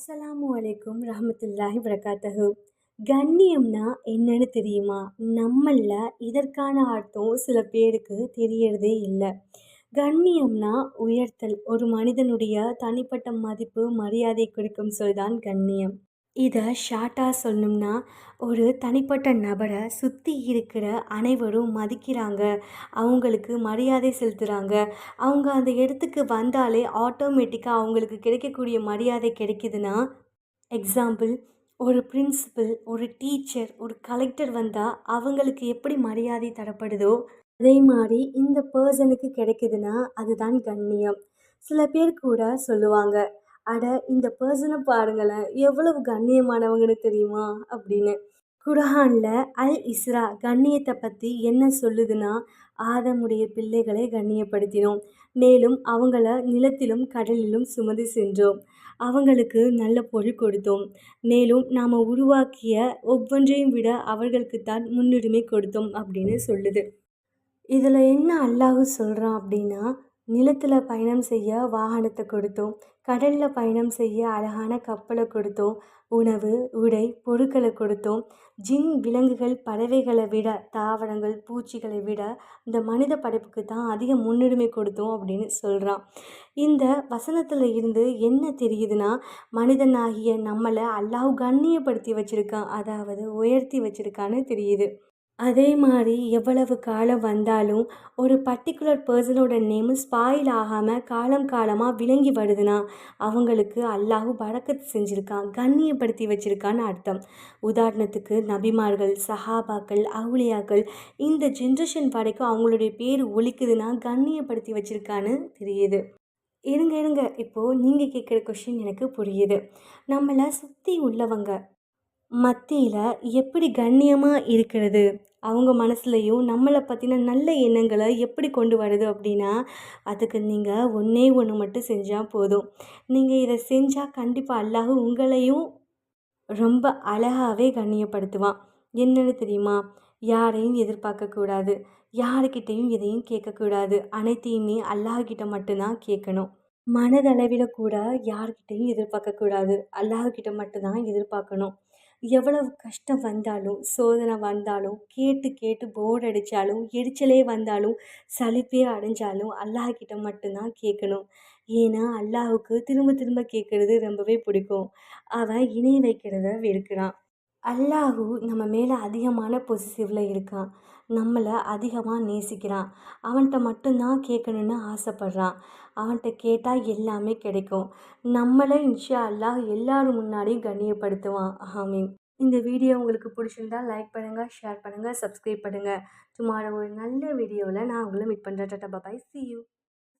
அஸ்ஸலாமு அலைக்கும் ரஹமத்துல்லாஹி வரகாத்தஹு கண்ணியம்னா என்னன்னு தெரியுமா? நம்மள இதற்கான அர்த்தம் சில பேருக்கு தெரியறதே இல்லை. கண்ணியம்னா உயர்த்தல் ஒரு மனிதனுடைய தனிப்பட்ட மதிப்பு மரியாதை குறிக்கும் சொல்தான் கண்ணியம். இதை ஷார்ட்டாக சொல்லணும்னா ஒரு தனிப்பட்ட நபரை சுற்றி இருக்கிற அனைவரும் மதிக்கிறாங்க. அவங்களுக்கு மரியாதை செலுத்துகிறாங்க அவங்க அந்த இடத்துக்கு வந்தாலே ஆட்டோமேட்டிக்காக அவங்களுக்கு கிடைக்கக்கூடிய மரியாதை கிடைக்குதுன்னா எக்ஸாம்பிள் ஒரு பிரின்சிபல் ஒரு டீச்சர் ஒரு கலெக்டர் வந்தால் அவங்களுக்கு எப்படி மரியாதை தரப்படுதோ அதே மாதிரி இந்த பர்சனுக்கு கிடைக்குதுன்னா அதுதான் கண்ணியம். சில பேர் கூட சொல்லுவாங்க அட இந்த பர்சனை பாருங்களேன். எவ்வளவு கண்ணியமானவங்கன்னு தெரியுமா? அப்படின்னு. குர்ஆனில் அல் இஸ்ரா கண்ணியத்தை பற்றி என்ன சொல்லுதுன்னா ஆதமுடைய பிள்ளைகளை கண்ணியப்படுத்தினோம். மேலும் அவங்கள நிலத்திலும் கடலிலும் சுமந்து சென்றோம். அவங்களுக்கு நல்ல பொருள் கொடுத்தோம். மேலும் நாம் உருவாக்கிய ஒவ்வொன்றையும் விட அவர்களுக்குத்தான் முன்னுரிமை கொடுத்தோம் அப்படின்னு சொல்லுது. இதில் என்ன அல்லாஹ் சொல்கிறான் அப்படின்னா நிலத்தில் பயணம் செய்ய வாகனத்தை கொடுத்தோம். கடலில் பயணம் செய்ய அழகான கப்பலை கொடுத்தோம். உணவு உடை பொருட்களை கொடுத்தோம். ஜின் விலங்குகள் பறவைகளை விட தாவரங்கள் பூச்சிகளை விட இந்த மனித படைப்புக்கு தான் அதிக முன்னுரிமை கொடுத்தோம் அப்படின்னு சொல்கிறான் இந்த வசனத்தில் இருந்து என்ன தெரியுதுன்னா மனிதனாகிய நம்மளை அல்லாஹ் கண்ணியப்படுத்தி வச்சுருக்கான். அதாவது உயர்த்தி வச்சுருக்கான்னு தெரியுது. அதே மாதிரி எவ்வளவு காலம் வந்தாலும் ஒரு பர்டிகுலர் பர்சனோட நேமு ஸ்பாயில் ஆகாமல் காலம் காலமாக விளங்கி வருதுன்னா அவங்களுக்கு அல்லாஹு பழக்கத்து செஞ்சுருக்கான் கண்ணியப்படுத்தி வச்சுருக்கான்னு அர்த்தம். உதாரணத்துக்கு நபிமார்கள் சஹாபாக்கள் அவுளியாக்கள் இந்த ஜென்ரேஷன் வரைக்கும் அவங்களுடைய பேர் ஒழிக்குதுன்னா கண்ணியப்படுத்தி வச்சுருக்கான்னு தெரியுது. இருங்க இருங்க. இப்போது நீங்கள் கேட்குற கொஷின் எனக்கு புரியுது. நம்மளை சுற்றி உள்ளவங்க மத்தியில் எப்படி கண்ணியமாக இருக்கிறது? அவங்க மனசுலையும் நம்மளை பற்றின நல்ல எண்ணங்களை எப்படி கொண்டு வருது அப்படின்னா அதுக்கு நீங்கள் ஒன்றே ஒன்று மட்டும் செஞ்சால் போதும். நீங்கள் இதை செஞ்சால் கண்டிப்பாக அல்லாஹ் உங்களையும் ரொம்ப அழகாகவே கண்ணியப்படுத்துவான். என்னென்னு தெரியுமா? யாரையும் எதிர்பார்க்கக்கூடாது யாருக்கிட்டேயும் எதையும் கேட்கக்கூடாது அனைத்தையுமே அல்லாஹ்கிட்ட மட்டும்தான் கேட்கணும். மனதளவில் கூட யார்கிட்டையும் எதிர்பார்க்கக்கூடாது அல்லாஹ்கிட்ட மட்டும்தான் எதிர்பார்க்கணும். எவ்வளவு கஷ்டம் வந்தாலும் சோதனை வந்தாலும் கேட்டு கேட்டு போர்டு அடித்தாலும் எரிச்சலே வந்தாலும் சலிப்பே அடைஞ்சாலும் அல்லாஹ்கிட்ட மட்டும்தான் கேட்கணும். ஏன்னா அல்லாஹுக்கு திரும்ப திரும்ப கேட்குறது ரொம்பவே பிடிக்கும். அவன் இணை வைக்கிறத வெறுக்கிறான். அல்லாஹு நம்ம மேலே அதிகமான பொசிசிவில் இருக்கான். நம்மளை அதிகமாக நேசிக்கிறான். அவன்கிட்ட மட்டும்தான் கேட்கணுன்னு ஆசைப்பட்றான். அவன்கிட்ட கேட்டால் எல்லாமே கிடைக்கும். நம்மளை இன்ஷா அல்லாஹ் எல்லாரும் முன்னாடியும் கண்ணியப்படுத்துவான். ஆமீன். இந்த வீடியோ உங்களுக்கு பிடிச்சிருந்தா லைக் பண்ணுங்கள் ஷேர் பண்ணுங்கள் சப்ஸ்கிரைப் பண்ணுங்கள் டுமாரோ ஒரு நல்ல வீடியோவில் நான் உங்களை மீட் பண்ணுறேன் டாட்டா பாய் சி யூ